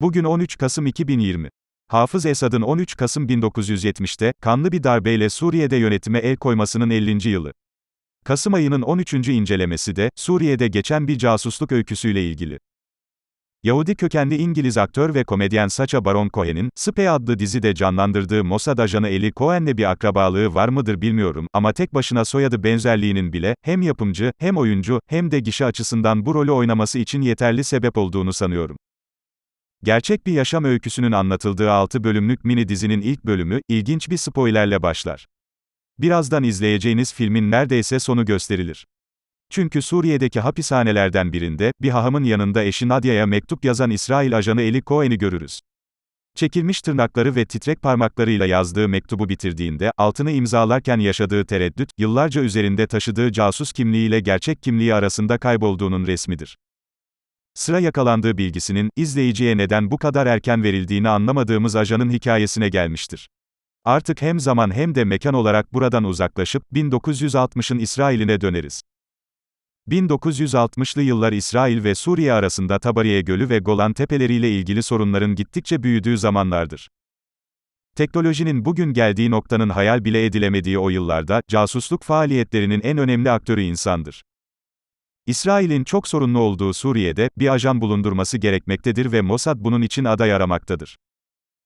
Bugün 13 Kasım 2020. Hafız Esad'ın 13 Kasım 1970'te, kanlı bir darbeyle Suriye'de yönetime el koymasının 50. yılı. Kasım ayının 13. incelemesi de, Suriye'de geçen bir casusluk öyküsüyle ilgili. Yahudi kökenli İngiliz aktör ve komedyen Sacha Baron Cohen'in, Spy adlı dizide canlandırdığı Mossad ajanı Eli Cohen'le bir akrabalığı var mıdır bilmiyorum ama tek başına soyadı benzerliğinin bile, hem yapımcı, hem oyuncu, hem de gişe açısından bu rolü oynaması için yeterli sebep olduğunu sanıyorum. Gerçek bir yaşam öyküsünün anlatıldığı 6 bölümlük mini dizinin ilk bölümü, ilginç bir spoilerle başlar. Birazdan izleyeceğiniz filmin neredeyse sonu gösterilir. Çünkü Suriye'deki hapishanelerden birinde, bir hahamın yanında eşi Nadia'ya mektup yazan İsrail ajanı Eli Cohen'i görürüz. Çekilmiş tırnakları ve titrek parmaklarıyla yazdığı mektubu bitirdiğinde, altını imzalarken yaşadığı tereddüt, yıllarca üzerinde taşıdığı casus kimliğiyle gerçek kimliği arasında kaybolduğunun resmidir. Sıra yakalandığı bilgisinin, izleyiciye neden bu kadar erken verildiğini anlamadığımız ajanın hikayesine gelmiştir. Artık hem zaman hem de mekan olarak buradan uzaklaşıp, 1960'ın İsrail'ine döneriz. 1960'lı yıllar İsrail ve Suriye arasında Tabariye Gölü ve Golan Tepeleri ile ilgili sorunların gittikçe büyüdüğü zamanlardır. Teknolojinin bugün geldiği noktanın hayal bile edilemediği o yıllarda, casusluk faaliyetlerinin en önemli aktörü insandır. İsrail'in çok sorunlu olduğu Suriye'de, bir ajan bulundurması gerekmektedir ve Mossad bunun için aday aramaktadır.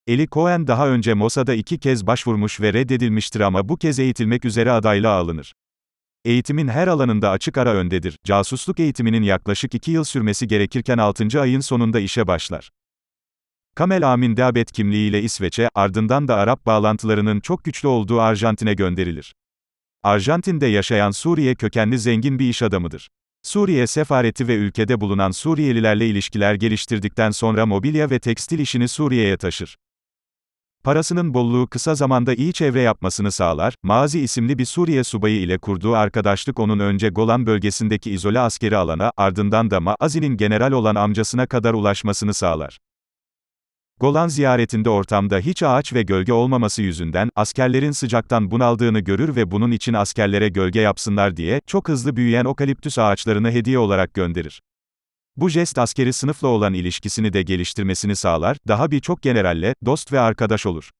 Eli Cohen daha önce Mossad'a iki kez başvurmuş ve reddedilmiştir ama bu kez eğitilmek üzere adaylığa alınır. Eğitimin her alanında açık ara öndedir. Casusluk eğitiminin yaklaşık 2 yıl sürmesi gerekirken 6. ayın sonunda işe başlar. Kamel Amin Dabet kimliğiyle İsveç'e, ardından da Arap bağlantılarının çok güçlü olduğu Arjantin'e gönderilir. Arjantin'de yaşayan Suriye kökenli zengin bir iş adamıdır. Suriye sefareti ve ülkede bulunan Suriyelilerle ilişkiler geliştirdikten sonra mobilya ve tekstil işini Suriye'ye taşır. Parasının bolluğu kısa zamanda iyi çevre yapmasını sağlar, Mazi isimli bir Suriye subayı ile kurduğu arkadaşlık onun önce Golan bölgesindeki izole askeri alana, ardından da Maazi'nin general olan amcasına kadar ulaşmasını sağlar. Golan ziyaretinde ortamda hiç ağaç ve gölge olmaması yüzünden, askerlerin sıcaktan bunaldığını görür ve bunun için askerlere gölge yapsınlar diye, çok hızlı büyüyen okaliptüs ağaçlarını hediye olarak gönderir. Bu jest askeri sınıfla olan ilişkisini de geliştirmesini sağlar, daha birçok generalle, dost ve arkadaş olur.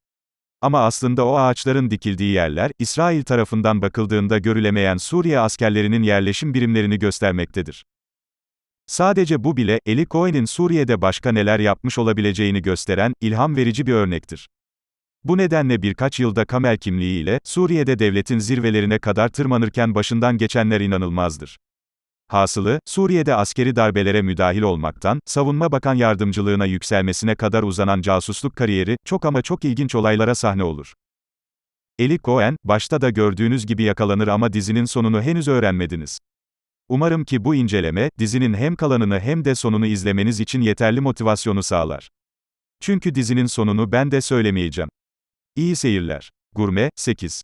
Ama aslında o ağaçların dikildiği yerler, İsrail tarafından bakıldığında görülemeyen Suriye askerlerinin yerleşim birimlerini göstermektedir. Sadece bu bile, Eli Cohen'in Suriye'de başka neler yapmış olabileceğini gösteren, ilham verici bir örnektir. Bu nedenle birkaç yılda Kamel kimliğiyle, Suriye'de devletin zirvelerine kadar tırmanırken başından geçenler inanılmazdır. Hasılı, Suriye'de askeri darbelere müdahil olmaktan, savunma bakan yardımcılığına yükselmesine kadar uzanan casusluk kariyeri, çok ama çok ilginç olaylara sahne olur. Eli Cohen, başta da gördüğünüz gibi yakalanır ama dizinin sonunu henüz öğrenmediniz. Umarım ki bu inceleme, dizinin hem kalanını hem de sonunu izlemeniz için yeterli motivasyonu sağlar. Çünkü dizinin sonunu ben de söylemeyeceğim. İyi seyirler. Gurme, 8